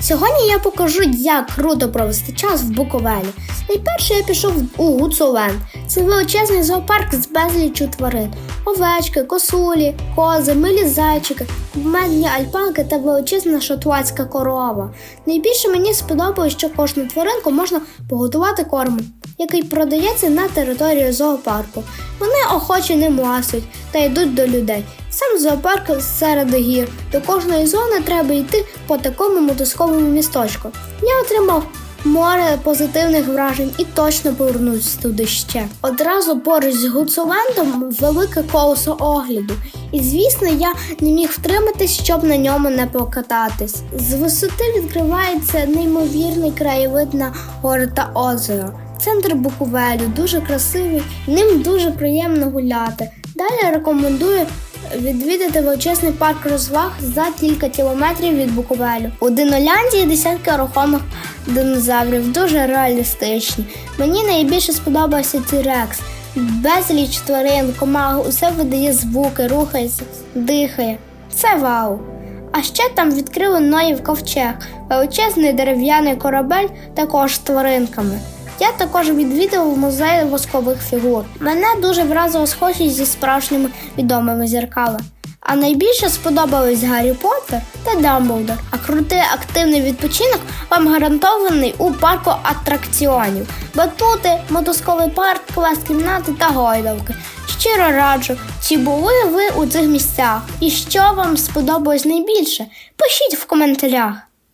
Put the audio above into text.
Сьогодні я покажу, як круто провести час в Буковелі. Найперше я пішов у Гуцулен. Це величезний зоопарк з безліччю тварин: овечки, косулі, кози, милі зайчики, медні альпаки та величезна шотландська корова. Найбільше мені сподобалось, що кожну тваринку можна погодувати кормом, який продається на території зоопарку. Вони охоче ним ласують та йдуть до людей. Сам зоопарк серед гір. До кожної зони треба йти по такому мотузковому місточку. Я отримав море позитивних вражень і точно повернусь туди ще. Одразу поруч з Гуцулендом велике колесо огляду. І звісно, я не міг втриматись, щоб на ньому не покататись. З висоти відкривається неймовірний краєвид на гори та озеро. Центр Буковелю дуже красивий, ним дуже приємно гуляти. Далі рекомендую відвідати величезний парк розваг за кілька кілометрів від Буковелю. У Диноляндії десятки рухомих динозаврів, дуже реалістичні. Мені найбільше сподобався T-Rex. Безліч тварин, комах, усе видає звуки, рухається, дихає. Це вау! А ще там відкрили Ноїв ковчег, величезний дерев'яний корабель, також з тваринками. Я також відвідав музей воскових фігур. Мене дуже вразила схожість зі справжніми відомими зірками. А найбільше сподобались Гаррі Поттер та Дамблдор. А крутий активний відпочинок вам гарантований у парку атракціонів. Батути, мотузковий парк, квест-кімнати та гойдалки. Щиро раджу, чи були ви у цих місцях? І що вам сподобалось найбільше? Пишіть в коментарях.